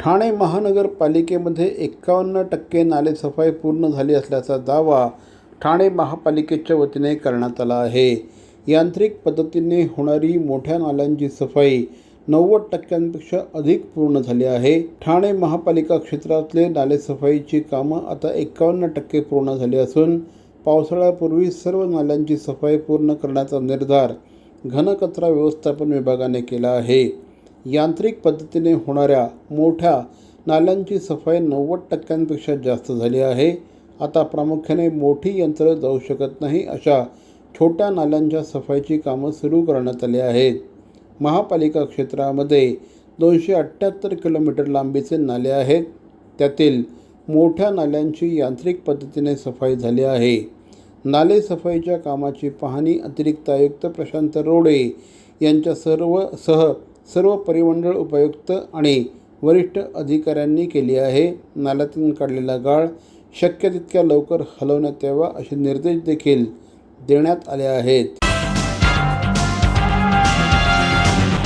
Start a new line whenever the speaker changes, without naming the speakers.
ठाणे महानगरपालिकेमध्ये एक्कावन्न टक्के नालेसफाई पूर्ण झाली असल्याचा दावा ठाणे महापालिकेच्या वतीने करण्यात आला आहे. यांत्रिक पद्धतीने होणारी मोठ्या नाल्यांची सफाई नव्वद टक्क्यांपेक्षा अधिक पूर्ण झाली आहे. ठाणे महापालिका क्षेत्रातले नालेसफाईची कामं आता एक्कावन्न टक्के पूर्ण झाली असून पावसाळ्यापूर्वी सर्व नाल्यांची सफाई पूर्ण करण्याचा निर्धार घनकचरा व्यवस्थापन विभागाने केला आहे. यांत्रिक पद्धतीने होणाऱ्या मोठ्या नाल्यांची सफाई नव्वद टक्क्यांपेक्षा जास्त झाली आहे. आता प्रामुख्याने मोठी यंत्र जाऊ शकत नाही अशा छोट्या नाल्यांच्या सफाईची कामं सुरू करण्यात आली आहेत. महापालिका क्षेत्रामध्ये दोनशे अठ्ठ्याहत्तर किलोमीटर लांबीचे नाले आहेत. त्यातील मोठ्या नाल्यांची यांत्रिक पद्धतीने सफाई झाली आहे. नाले सफाईच्या कामाची पाहणी अतिरिक्त आयुक्त प्रशांत रोडे यांच्या सर्व सह सर्व परिमंडळ उपायुक्त आणि वरिष्ठ अधिकाऱ्यांनी केली आहे. नाल्यातून काढलेला गाळ शक्य तितक्या लवकर हलवण्यात यावा असे निर्देश देखील देण्यात आले आहेत.